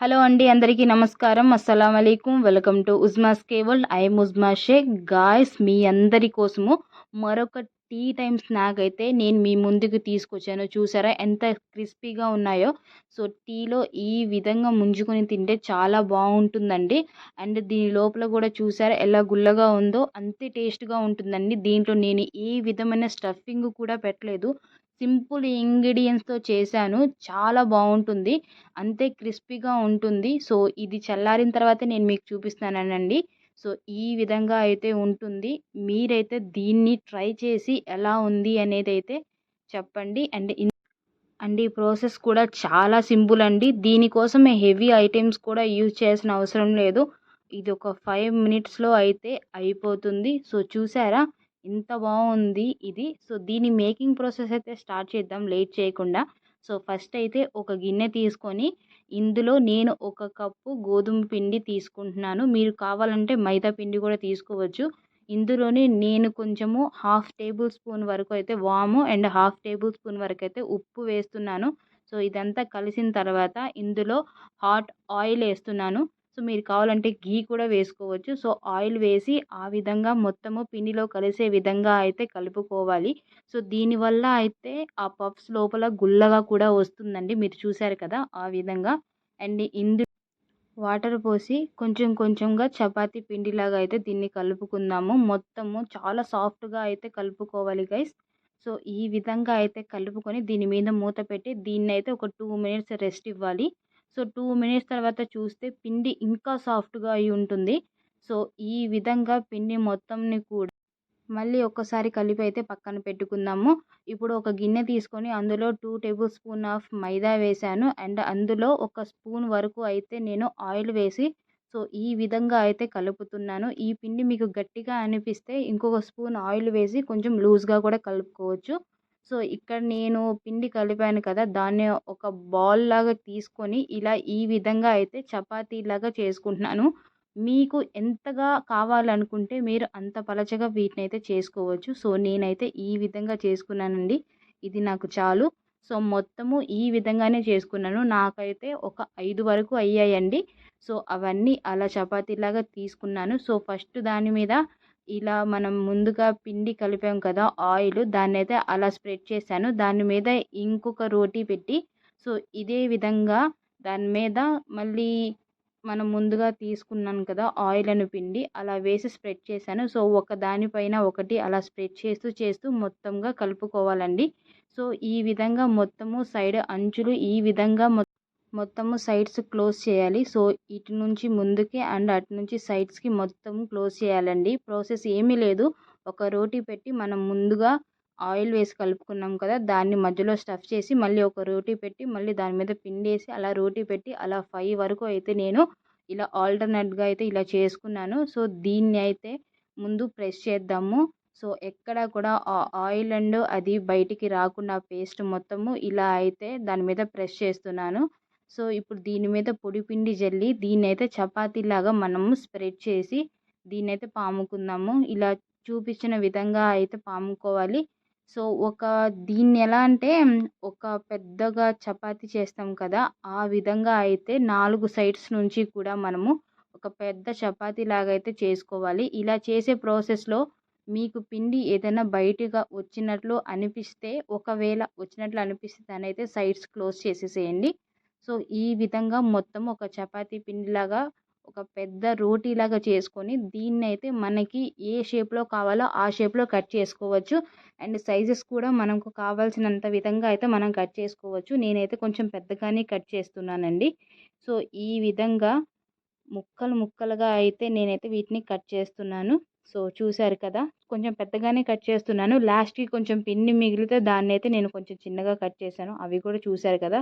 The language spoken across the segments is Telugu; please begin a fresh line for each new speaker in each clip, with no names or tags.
హలో అండి అందరికీ నమస్కారం. అస్సలం అయికం welcome to Uzma's Keval I am Uzma Sheikh. Guys మీ అందరి కోసము మరొక టీ టైం స్నాక్ అయితే నేను మీ ముందుకు తీసుకొచ్చాను. చూసారా ఎంత క్రిస్పీగా ఉన్నాయో. సో టీలో ఈ విధంగా ముంజుకొని తింటే చాలా బాగుంటుందండి. అండ్ దీని లోపల కూడా చూసారా ఎలా గుల్లగా ఉందో. అంతే టేస్ట్గా ఉంటుందండి. దీంట్లో నేను ఏ విధమైన స్టఫింగ్ కూడా పెట్టలేదు. సింపుల్ ఇంగ్రీడియంట్స్తో చేశాను. చాలా బాగుంటుంది అంతే క్రిస్పీగా ఉంటుంది. సో ఇది చల్లారిన తర్వాత నేను మీకు చూపిస్తానండి సో ఈ విధంగా అయితే ఉంటుంది. మీరైతే దీన్ని ట్రై చేసి ఎలా ఉంది అనేది అయితే చెప్పండి. అండ్ అండ్ ఈ ప్రాసెస్ కూడా చాలా సింపుల్ అండి. దీనికోసం హెవీ ఐటమ్స్ కూడా యూజ్ చేయాల్సిన అవసరం లేదు. ఇది ఒక ఫైవ్ మినిట్స్లో అయితే అయిపోతుంది. సో చూసారా? ఎంత బాగుంది ఇది. సో దీని మేకింగ్ ప్రాసెస్ అయితే స్టార్ట్ చేద్దాం లేట్ చేయకుండా. సో ఫస్ట్ అయితే ఒక గిన్నె తీసుకొని ఇందులో నేను ఒక కప్పు గోధుమ పిండి తీసుకుంటున్నాను. మీరు కావాలంటే మైదా పిండి కూడా తీసుకోవచ్చు. ఇందులోనే నేను కొంచెము హాఫ్ టేబుల్ స్పూన్ వరకు అయితే వాము అండ్ హాఫ్ టేబుల్ స్పూన్ వరకు అయితే ఉప్పు వేస్తున్నాను. సో ఇదంతా కలిసిన తర్వాత ఇందులో హాట్ ఆయిల్ వేస్తున్నాను. సో మీరు కావాలంటే గీ కూడా వేసుకోవచ్చు. సో ఆయిల్ వేసి ఆ విధంగా మొత్తము పిండిలో కలిసే విధంగా అయితే కలుపుకోవాలి. సో దీనివల్ల అయితే ఆ పఫ్స్ లోపల గుల్లగా కూడా వస్తుందండి. మీరు చూసారు కదా ఆ విధంగా. అండ్ ఇందు వాటర్ పోసి కొంచెం కొంచెంగా చపాతీ పిండిలాగా అయితే దీన్ని కలుపుకుందాము. మొత్తము చాలా సాఫ్ట్గా అయితే కలుపుకోవాలి గైస్. సో ఈ విధంగా అయితే కలుపుకొని దీని మీద మూత పెట్టి దీన్ని అయితే ఒక టూ మినిట్స్ రెస్ట్ ఇవ్వాలి. సో టూ మినిట్స్ తర్వాత చూస్తే పిండి ఇంకా సాఫ్ట్గా అయి ఉంటుంది. సో ఈ విధంగా పిండి మొత్తంని కూడా మళ్ళీ ఒక్కసారి కలిపి అయితే పక్కన పెట్టుకుందాము. ఇప్పుడు ఒక గిన్నె తీసుకొని అందులో two tablespoon of maida వేశాను అండ్ అందులో ఒక స్పూన్ వరకు అయితే నేను ఆయిల్ వేసి సో ఈ విధంగా అయితే కలుపుతున్నాను. ఈ పిండి మీకు గట్టిగా అనిపిస్తే ఇంకొక స్పూన్ ఆయిల్ వేసి కొంచెం లూజ్గా కూడా కలుపుకోవచ్చు. సో ఇక్కడ నేను పిండి కలిపాను కదా దాన్ని ఒక బాల్ లాగా తీసుకొని ఇలా ఈ విధంగా అయితే చపాతీలాగా చేసుకుంటున్నాను. మీకు ఎంతగా కావాలనుకుంటే మీరు అంత పలచగా వీటిని అయితే చేసుకోవచ్చు. సో నేనైతే ఈ విధంగా చేసుకున్నానండి. ఇది నాకు చాలు. సో మొత్తము ఈ విధంగానే చేసుకున్నాను. నాకైతే ఒక ఐదు వరకు అయ్యాయండి. సో అవన్నీ అలా చపాతీలాగా తీసుకున్నాను. సో ఫస్ట్ దాని మీద ఇలా మనం ముందుగా పిండి కలిపాం కదా ఆయిల్ దాన్ని అయితే అలా స్ప్రెడ్ చేశాను. దాని మీద ఇంకొక రోటీ పెట్టి సో ఇదే విధంగా దాని మీద మళ్ళీ మనం ముందుగా తీసుకున్నాను కదా ఆయిల్ అని పిండి అలా వేసి స్ప్రెడ్ చేశాను. సో ఒక దానిపైన ఒకటి అలా స్ప్రెడ్ చేస్తూ చేస్తూ మొత్తంగా కలుపుకోవాలండి. సో ఈ విధంగా మొత్తము సైడ్ అంచులు ఈ విధంగా మొత్తము సైడ్స్ క్లోజ్ చేయాలి. సో ఇటు నుంచి ముందుకి అండ్ అటు నుంచి సైడ్స్కి మొత్తం క్లోజ్ చేయాలండి. ప్రాసెస్ ఏమీ లేదు. ఒక రోటీ పెట్టి మనం ముందుగా ఆయిల్ వేసి కలుపుకున్నాం కదా దాన్ని మధ్యలో స్టఫ్ చేసి మళ్ళీ ఒక రోటీ పెట్టి మళ్ళీ దాని మీద పిండి వేసి అలా రోటీ పెట్టి అలా ఫైవ్ వరకు అయితే నేను ఇలా ఆల్టర్నేట్గా అయితే ఇలా చేసుకున్నాను. సో దీన్ని అయితే ముందు ప్రెస్ చేద్దాము. సో ఎక్కడ కూడా ఆయిల్ అండ్ అది బయటికి రాకుండా పేస్ట్ మొత్తము ఇలా అయితే దాని మీద ప్రెస్ చేస్తున్నాను. సో ఇప్పుడు దీని మీద పొడి పిండి జల్లి దీన్ని అయితే చపాతీలాగా మనము స్ప్రెడ్ చేసి దీన్ని అయితే పాముకుందాము. ఇలా చూపించిన విధంగా అయితే పాముకోవాలి. సో ఒక దీన్ని ఎలా అంటే ఒక పెద్దగా చపాతీ చేస్తాం కదా ఆ విధంగా అయితే నాలుగు సైడ్స్ నుంచి కూడా మనము ఒక పెద్ద చపాతీ లాగా అయితే చేసుకోవాలి. ఇలా చేసే ప్రాసెస్లో మీకు పిండి ఏదైనా బయటగా వచ్చినట్లు అనిపిస్తే ఒకవేళ వచ్చినట్లు అనిపిస్తే దాని అయితే సైడ్స్ క్లోజ్ చేసేసేయండి. సో ఈ విధంగా మొత్తం ఒక చపాతీ పిండిలాగా ఒక పెద్ద రోటీలాగా చేసుకొని దీన్ని అయితే మనకి ఏ షేప్లో కావాలో ఆ షేప్లో కట్ చేసుకోవచ్చు. అండ్ సైజెస్ కూడా మనకు కావాల్సినంత విధంగా అయితే మనం కట్ చేసుకోవచ్చు. నేనైతే కొంచెం పెద్దగానే కట్ చేస్తున్నానండి. సో ఈ విధంగా ముక్కలు ముక్కలుగా అయితే నేనైతే వీటిని కట్ చేస్తున్నాను. సో చూశారు కదా కొంచెం పెద్దగానే కట్ చేస్తున్నాను. లాస్ట్కి కొంచెం పిండి మిగిలితే దాన్ని అయితే నేను కొంచెం చిన్నగా కట్ చేశాను. అవి కూడా చూశారు కదా.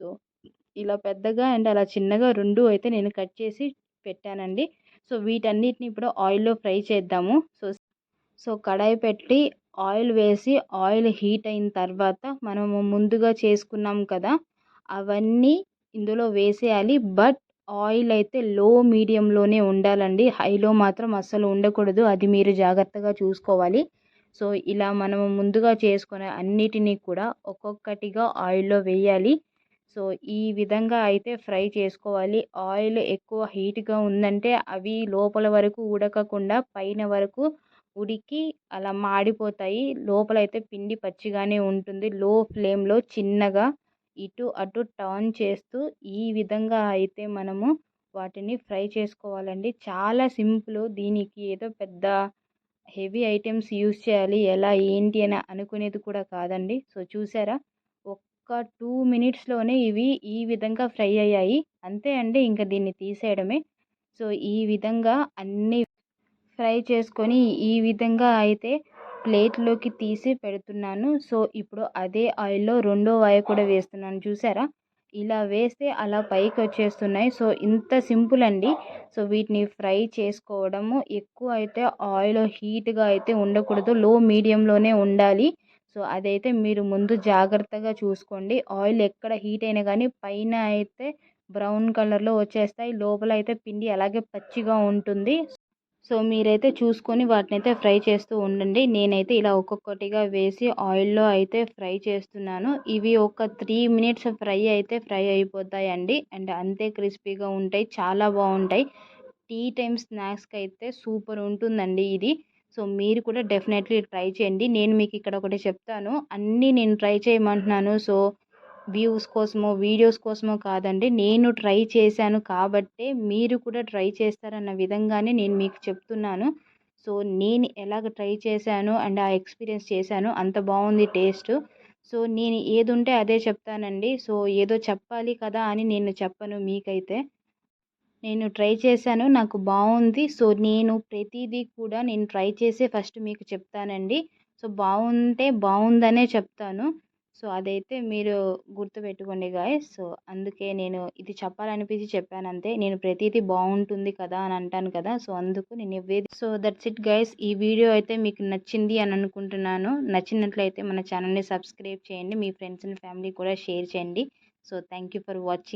సో ఇలా పెద్దగా అండ్ అలా చిన్నగా రెండు అయితే నేను కట్ చేసి పెట్టానండి. సో వీటన్నిటిని ఇప్పుడు ఆయిల్లో ఫ్రై చేద్దాము. సో సో కడాయి పెట్టి ఆయిల్ వేసి ఆయిల్ హీట్ అయిన తర్వాత మనము ముందుగా చేసుకున్నాం కదా అవన్నీ ఇందులో వేసేయాలి. బట్ ఆయిల్ అయితే లో మీడియంలోనే ఉండాలండి. హైలో మాత్రం అస్సలు ఉండకూడదు. అది మీరు జాగ్రత్తగా చూసుకోవాలి. సో ఇలా మనము ముందుగా చేసుకునే అన్నిటినీ కూడా ఒక్కొక్కటిగా ఆయిల్లో వేయాలి. సో ఈ విధంగా అయితే ఫ్రై చేసుకోవాలి. ఆయిల్ ఎక్కువ హీట్గా ఉందంటే అవి లోపల వరకు ఉడకకుండా పైన వరకు ఉడికి అలా మాడిపోతాయి. లోపల అయితే పిండి పచ్చిగానే ఉంటుంది. లో ఫ్లేమ్లో చిన్నగా ఇటు అటు టర్న్ చేస్తూ ఈ విధంగా అయితే మనము వాటిని ఫ్రై చేసుకోవాలండి. చాలా సింపుల్. దీనికి ఏదో పెద్ద హెవీ ఐటమ్స్ యూస్ చేయాలి. ఎలా ఏంటి అని అనుకునేది కూడా కాదండి. సో చూసారా? ఒక్క టూ మినిట్స్లోనే ఇవి ఈ విధంగా ఫ్రై అయ్యాయి. అంతే అండి ఇంకా దీన్ని తీసేయడమే. సో ఈ విధంగా అన్నీ ఫ్రై చేసుకొని ఈ విధంగా అయితే ప్లేట్లోకి తీసి పెడుతున్నాను. సో ఇప్పుడు అదే ఆయిల్లో రెండో వాయ కూడా వేస్తున్నాను. చూసారా? ఇలా వేస్తే అలా పైకి వచ్చేస్తున్నాయి. సో ఇంత సింపుల్ అండి. సో వీటిని ఫ్రై చేసుకోవడము. ఎక్కువ అయితే ఆయిల్ హీట్గా అయితే ఉండకూడదు. లో మీడియంలోనే ఉండాలి. సో అదైతే మీరు ముందు జాగ్రత్తగా చూసుకోండి. ఆయిల్ ఎక్కడ హీట్ అయినా కానీ పైన అయితే బ్రౌన్ కలర్లో వచ్చేస్తాయి. లోపల అయితే పిండి అలాగే పచ్చిగా ఉంటుంది. సో మీరైతే చూసుకొని వాటిని అయితే ఫ్రై చేస్తూ ఉండండి. నేనైతే ఇలా ఒక్కొక్కటిగా వేసి ఆయిల్లో అయితే ఫ్రై చేస్తున్నాను. ఇవి ఒక త్రీ మినిట్స్ ఫ్రై అయితే ఫ్రై అయిపోతాయండి. అండ్ అంతే క్రిస్పీగా ఉంటాయి. చాలా బాగుంటాయి. టీ టైమ్ స్నాక్స్కి అయితే సూపర్ ఉంటుందండి ఇది. సో మీరు కూడా డెఫినెట్లీ ట్రై చేయండి. నేను మీకు ఇక్కడ ఒకటి చెప్తాను. అన్నీ నేను ట్రై చేయమంటున్నాను. సో వ్యూస్ కోసమో వీడియోస్ కోసమో కాదండి. నేను ట్రై చేశాను కాబట్టే మీరు కూడా ట్రై చేస్తారన్న విధంగానే నేను మీకు చెప్తున్నాను. సో నేను ఎలాగ ట్రై చేశాను అండ్ ఆ ఎక్స్పీరియన్స్ చేశాను. అంత బాగుంది టేస్ట్. సో నేను ఏది ఉంటే అదే చెప్తానండి. సో ఏదో చెప్పాలి కదా అని నేను చెప్పను మీకైతే. నేను ట్రై చేశాను. నాకు బాగుంది సో నేను ప్రతిదీ కూడా నేను ట్రై చేసే ఫస్ట్ మీకు చెప్తానండి. సో బాగుంటే బాగుందనే చెప్తాను. సో అదైతే మీరు గుర్తుపెట్టుకోండి గాయస్. సో అందుకే నేను ఇది చెప్పాలనిపించి చెప్పాను అంతే. నేను ప్రతిదీ బాగుంటుంది కదా అని అంటాను కదా. సో అందుకు నేను ఇవ్వేది. సో దట్స్ ఇట్ గైస్ ఈ వీడియో అయితే మీకు నచ్చింది అని అనుకుంటున్నాను. నచ్చినట్లయితే మన ఛానల్ని సబ్స్క్రైబ్ చేయండి. మీ ఫ్రెండ్స్ అండ్ ఫ్యామిలీ కూడా షేర్ చేయండి. So thank you for watching.